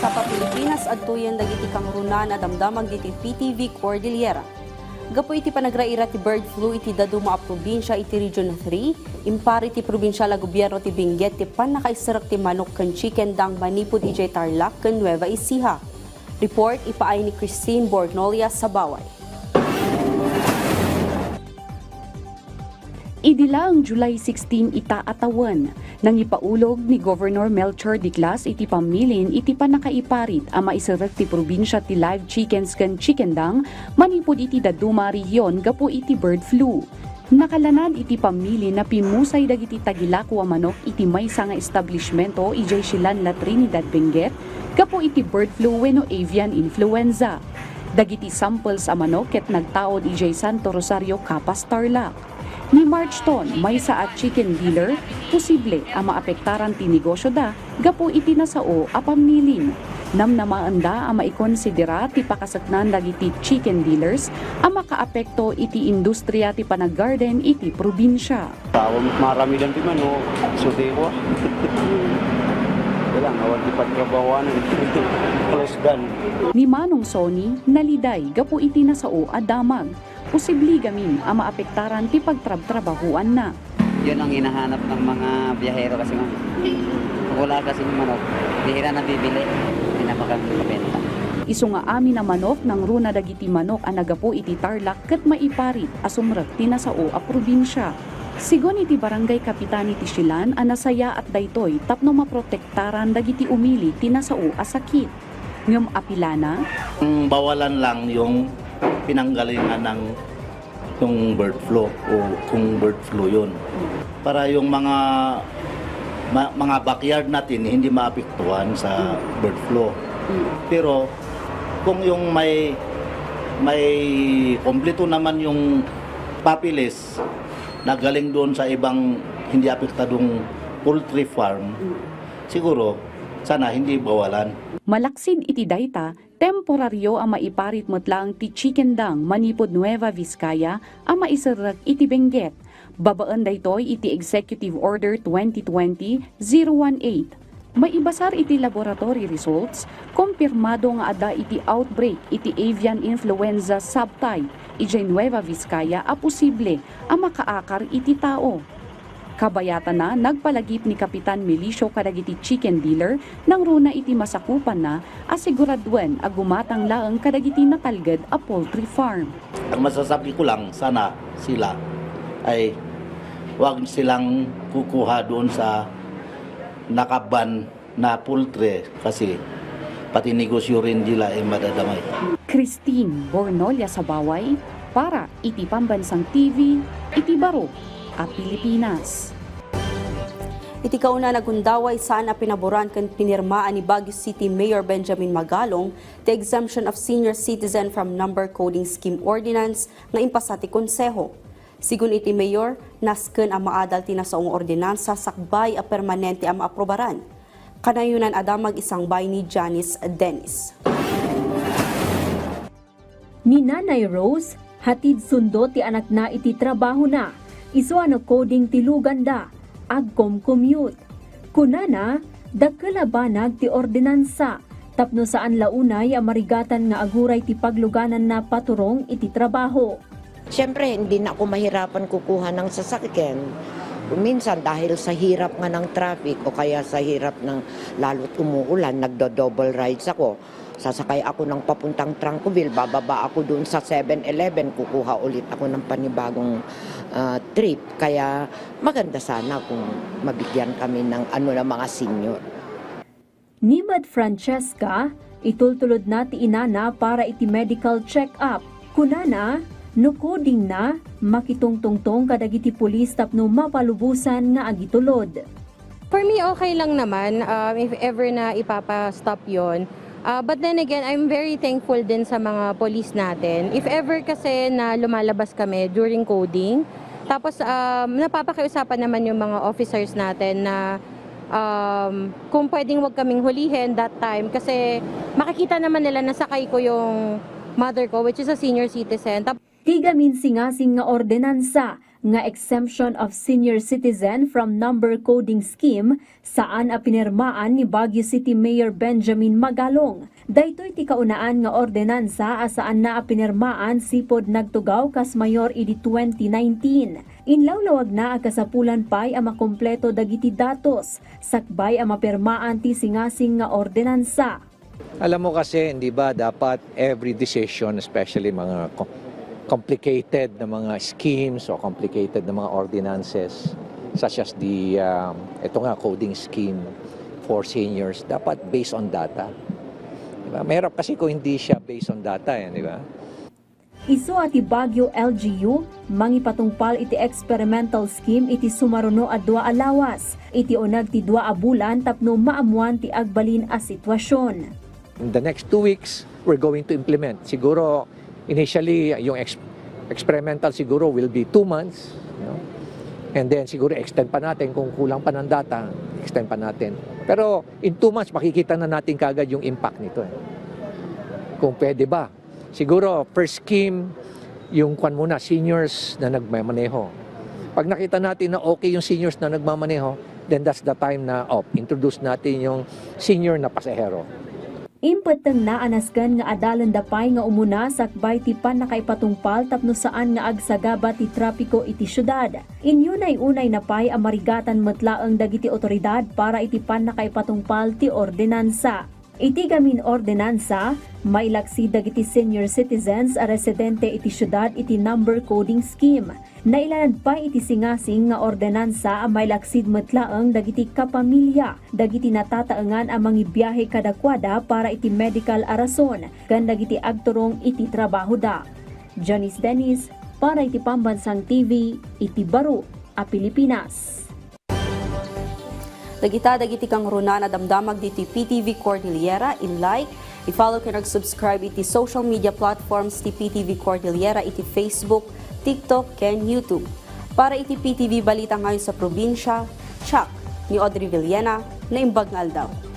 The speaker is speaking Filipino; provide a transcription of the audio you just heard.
sa Pilipinas at tuyan dagiti kang runa na damdamag diti PTV Cordillera. Gapo iti panagraira ti bird flu iti daduma a probinsya iti Region 3, impari ti probinsyala gobyerno ti Benguet ti panakaisarak ti manok ken chicken dang manipod ijay Tarlac ken Nueva Ecija. Report ipaay ni Christine Borgnolia sa Baway. Idila ang July 16 ita atawan nang ipaulog ni Governor Melchor Diclas iti pamilin iti panakaiparit ang maisarak ti probinsya ti live chickens kan chickendang manipod iti daduma rehiyon gapo iti bird flu. Nakalanan iti pamili na pimusay dagiti tagilako a manok iti maysa nga establishmento ijay silan la Trinidad Benguet gapo iti bird flu wenno avian influenza. Dagiti samples a manok ket nagtaod ijay Santo Rosario Capas Tarlac. Ni March ton, may sa at chicken dealer, posible ang maapektaran ti negosyo da, gapo iti nasao a pamilin. Nam namaanda ang maikonsidera ti pakasaknan dagiti chicken dealers ang makaapekto iti industriya ti panaggarden iti probinsya. Tao marami lang di man o Wala, awan di pagtrabawanan. Close gun. Ni Manong Sony, naliday gapo iti nasao a damag. Posible gamin ang maapektaran ti pagtrab-trabahuan na. Yun ang hinahanap ng mga biyahero kasi ma'am. Wala kasi yung manok, bihira na bibili, hindi na makakabenta. Isu nga amin na manok ng runa dagiti manok ang nagapo iti Tarlac ket maiparit asumrek ti nasao a probinsya. Sigon iti barangay kapitan iti Silan ang nasaya at daytoy tapno maprotektaran dagiti umili ti nasao a sakit. Ngem apilana, Ang bawalan lang yung pinanggalingan ng yung bird flu o kung bird flu yun. Para yung mga ma- mga backyard natin hindi maapektuhan sa bird flu. Pero kung yung may may kompleto naman yung papilis na galing doon sa ibang hindi apektadong poultry farm, siguro sana hindi bawalan. malaksid iti dayta, temporaryo ang maiparit metlang ti chicken dang manipod Nueva Vizcaya ang maiserrek iti Benguet. Babaan daytoy iti Executive Order 2020-018. Maibasar iti laboratory results, kumpirmado nga ada iti outbreak iti avian influenza subtype ijay Nueva Vizcaya a posible ang makaakar iti tao. Kabayatan na nagpalagip ni Kapitan Milicio kadagiti chicken dealer nang runa iti masakupan na asiguradwen a gumatang laeng kadagiti natalged a poultry farm. Ang masasabi ko lang, sana sila ay wag silang kukuha doon sa nakaban na poultry kasi pati negosyo rin nila ay madadamay. Christine Bornolia sa Baway para iti pambansang TV, iti baro a Pilipinas. Iti kauna nagundaway sana pinaboran kan pinirmaan ni Baguio City Mayor Benjamin Magalong the exemption of senior citizen from number coding scheme ordinance nga impasa ti konseho. Sigun iti mayor, nasken ang maadal tinasaong ordinansa sakbay a permanente ang maaprobaran. Kanayunan adamag isang bay ni Janice Dennis. Ni Nanay Rose, hatid sundo ti anak na iti trabaho na. Isu ano coding ti luganda, agkom commute. Kunana, dagkalabanag ti ordinansa. Tapno saan launay amarigatan nga aguray ti pagluganan na paturong iti trabaho. Siyempre, hindi na ako mahirapan kukuha ng sasakyan. Minsan dahil sa hirap nga ng traffic o kaya sa hirap ng lalo't umuulan, nagdo-double rides ako. Sasakay ako ng papuntang Trancoville, bababa ako doon sa 7-Eleven, kukuha ulit ako ng panibagong ah, trip. Kaya maganda sana kung mabigyan kami ng ano ng mga senior. Ni Mad Francesca, itultulod na ti inana para iti medical check-up. Kunana, no coding na, makitungtungtong kadagiti pulis tapno mapalubusan nga agitulod. For me, okay lang naman um, if ever na ipapa-stop yon. Uh, but then again, I'm very thankful din sa mga police natin. If ever kasi na lumalabas kami during coding, tapos um, napapakiusapan naman yung mga officers natin na um, kung pwedeng wag kaming hulihin that time kasi makikita naman nila na sakay ko yung mother ko which is a senior citizen. Tapos Tiga minsingasing nga ordinansa nga exemption of senior citizen from number coding scheme saan a ni Baguio City Mayor Benjamin Magalong. Daytoy ti kaunaan nga ordinansa asaan na a sipod nagtugaw kas mayor idi 2019. Inlawlawag na kasapulan pay ang makompleto dagiti datos sakbay ang mapirmaan ti singasing nga ordinansa. Alam mo kasi, hindi ba, dapat every decision, especially mga complicated na mga schemes o complicated na mga ordinances, such as the, um, ito nga, coding scheme for seniors, dapat based on data. Diba? Mahirap kasi kung hindi siya based on data, eh, di ba? Isu ati Baguio LGU, mangipatungpal iti experimental scheme iti sumaruno a dua alawas. Iti unag ti dua a bulan tapno maamuan ti agbalin a sitwasyon. In the next two weeks, we're going to implement. Siguro, initially, yung ex- experimental siguro will be two months. You know? And then siguro extend pa natin kung kulang pa ng data, extend pa natin. Pero in two months, makikita na natin kagad yung impact nito. Eh. Kung pwede ba. Siguro, first scheme, yung kwan muna, seniors na nagmamaneho. Pag nakita natin na okay yung seniors na nagmamaneho, then that's the time na, oh, introduce natin yung senior na pasahero. Impatang naanaskan nga adalan dapay nga umuna sakbay ti pan nakaipatungpal tapno saan nga agsagaba ti trapiko iti syudad. Inyunay unay napay ang marigatan matlaang dagiti otoridad para iti pan nakaipatungpal ti ordinansa. Iti gamin ordinansa, mailaksi dagiti senior citizens a residente iti syudad iti number coding scheme. Nailanad pa iti singasing nga ordinansa a mailaksid matlaang dagiti kapamilya, dagiti natataangan ang mga biyahe kadakwada para iti medical arason, kan dagiti agturong iti trabaho da. Janice Dennis, para iti Pambansang TV, iti Baro, a Pilipinas. Dagita dagiti kang runa na damdamag diti PTV Cordillera in like, i-follow ka subscribe iti social media platforms ti PTV Cordillera iti Facebook, TikTok, ken YouTube. Para iti PTV balita ngayon sa probinsya, Chuck ni Audrey Villena na imbag nga aldaw.